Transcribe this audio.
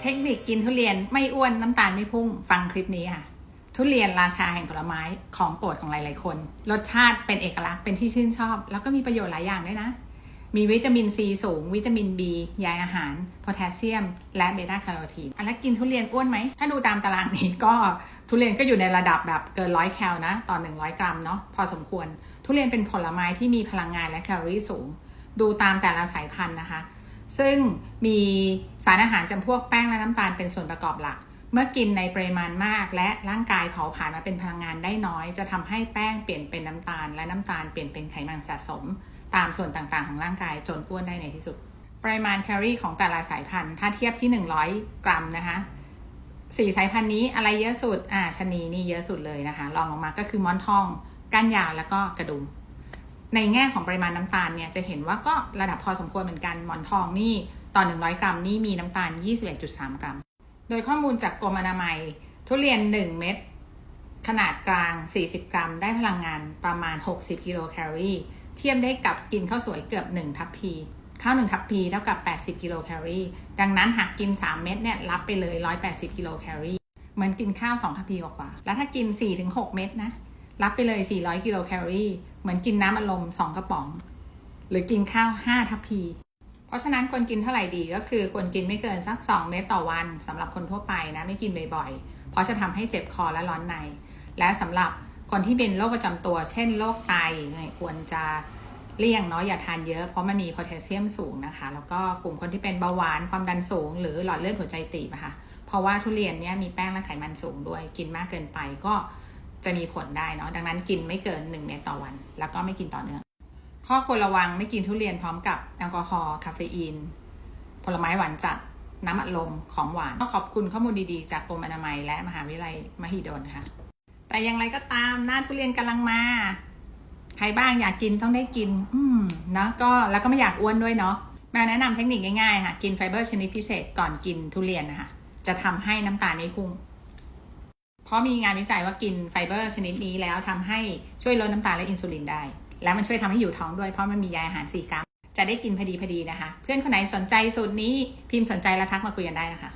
เทคนิคกินทุเรียนไม่อ้วนน้ำตาลไม่พุ่งฟังคลิปนี้ค่ะ ทุเรียนราชาแห่งผลไม้ของโปรดของหลายๆคน รสชาติเป็นเอกลักษณ์เป็นที่ชื่นชอบ แล้วก็มีประโยชน์หลายอย่างด้วยนะ มีวิตามินซีสูง วิตามิน B ใยอาหาร โพแทสเซียม และเบต้าแคโรทีนอะแล้วกินทุเรียนอ้วนไหม ถ้าดูตามตารางนี้ก็ทุเรียนก็อยู่ในระดับแบบเกินร้อยแคลนะต่อ 100 กรัมเนาะพอสมควร ทุเรียนเป็นผลไม้ที่มีพลังงานและแคลอรี่สูง ดูตามแต่ละสายพันธุ์นะคะ ซึ่งมีสารอาหารจำพวกแป้งและน้ำตาลเป็นส่วนประกอบหลัก เมื่อกินในปริมาณมาก และร่างกายเผาผลาญมาเป็นพลังงานได้น้อย จะทำให้แป้งเปลี่ยนเป็นน้ำตาล และน้ำตาลเปลี่ยนเป็นไขมันสะสม ตามส่วนต่างๆ ของร่างกายจนอ้วนได้ในที่สุด ปริมาณแคลอรี่ของแต่ละสายพันธุ์ถ้าเทียบที่ 100 กรัมนะคะสี่สายพันธุ์นี้อะไรเยอะสุด อ่าชะนีนี่เยอะสุดเลยนะคะรองลงมาก็คือมอนทอง ก้านยาวแล้วก็กระดุม ในแง่ของปริมาณน้ำตาลเนี่ยจะเห็นว่าก็ระดับพอสมควรเหมือนกันหมอนทองนี่ต่อ 100 กรัมนี่มีน้ำตาล 21.3 กรัม โดยข้อมูลจากกรมอนามัย ทุเรียน 1 เม็ดขนาดกลาง 40 กรัม ได้พลังงานประมาณ 60 กิโลแคลอรี่เทียบได้กับกินข้าวสวยเกือบ 1 ทัพพีข้าว1ทัพพีเท่ากับ 80 กิโลแคลอรี่ดังนั้นหากกิน 3 เม็ดเนี่ยรับไปเลย 180 กิโลแคลอรี่เหมือนกินข้าว 2 ทัพพีกว่า แล้วถ้ากิน 4-6 เม็ดนะรับไปเลย 400 กิโลแคลอรี่ เหมือนกินน้ำอัดลม2กระป๋อง หรือกินข้าว5ทัพพี เพราะฉะนั้นควรกินเท่าไหร่ดีก็คือควรกินไม่เกินสัก 2 เม็ดต่อวันสำหรับคนทั่วไปนะไม่กินบ่อยๆ เพราะจะทำให้เจ็บคอและร้อนใน และสำหรับคนที่เป็นโรคประจำตัว เช่นโรคไตควรจะเลี่ยงเนาะอย่าทานเยอะเพราะมันมีโพแทสเซียมสูงนะคะ แล้วก็กลุ่มคนที่เป็นเบาหวานความดันสูง หรือหลอดเลือดหัวใจตีบะค่ะเพราะว่าทุเรียนเนี่ยมีแป้งและไขมันสูงด้วยกินมากเกินไปก็ จะมีผลได้เนาะดังนั้นกินไม่เกิน 1 เม็ดต่อวัน แล้วก็ไม่กินต่อเนื่อง ข้อควรระวังไม่กินทุเรียนพร้อมกับแอลกอฮอล์คาเฟอีน ผลไม้หวานจัดน้ำอัดลมของหวานก็ขอบคุณข้อมูลดีๆ จากกรมอนามัย และมหาวิทยาลัยมหิดลค่ะ แต่อย่างไรก็ตามหน้าทุเรียนกำลังมา ใครบ้างอยากกินต้องได้กิน อืมนะก็แล้วก็ไม่อยากอ้วนด้วยเนาะแมาแนะนำเทคนิคง่ายๆค่ะ กินไฟเบอร์ชนิดพิเศษก่อนกินทุเรียนนะคะจะทำให้น้ำตาลไม่พุ่ง เพราะมีงานวิจัยว่ากินไฟเบอร์ชนิดนี้แล้วทำให้ช่วยลดน้ำตาลและอินซูลินได้ แล้วมันช่วยทำให้อยู่ท้องด้วยเพราะมันมีใยอาหาร4กรัม จะได้กินพอดีพอดีนะคะ เพื่อนคนไหนสนใจสูตรนี้พิมพ์สนใจแล้วทักมาคุยกันได้นะคะ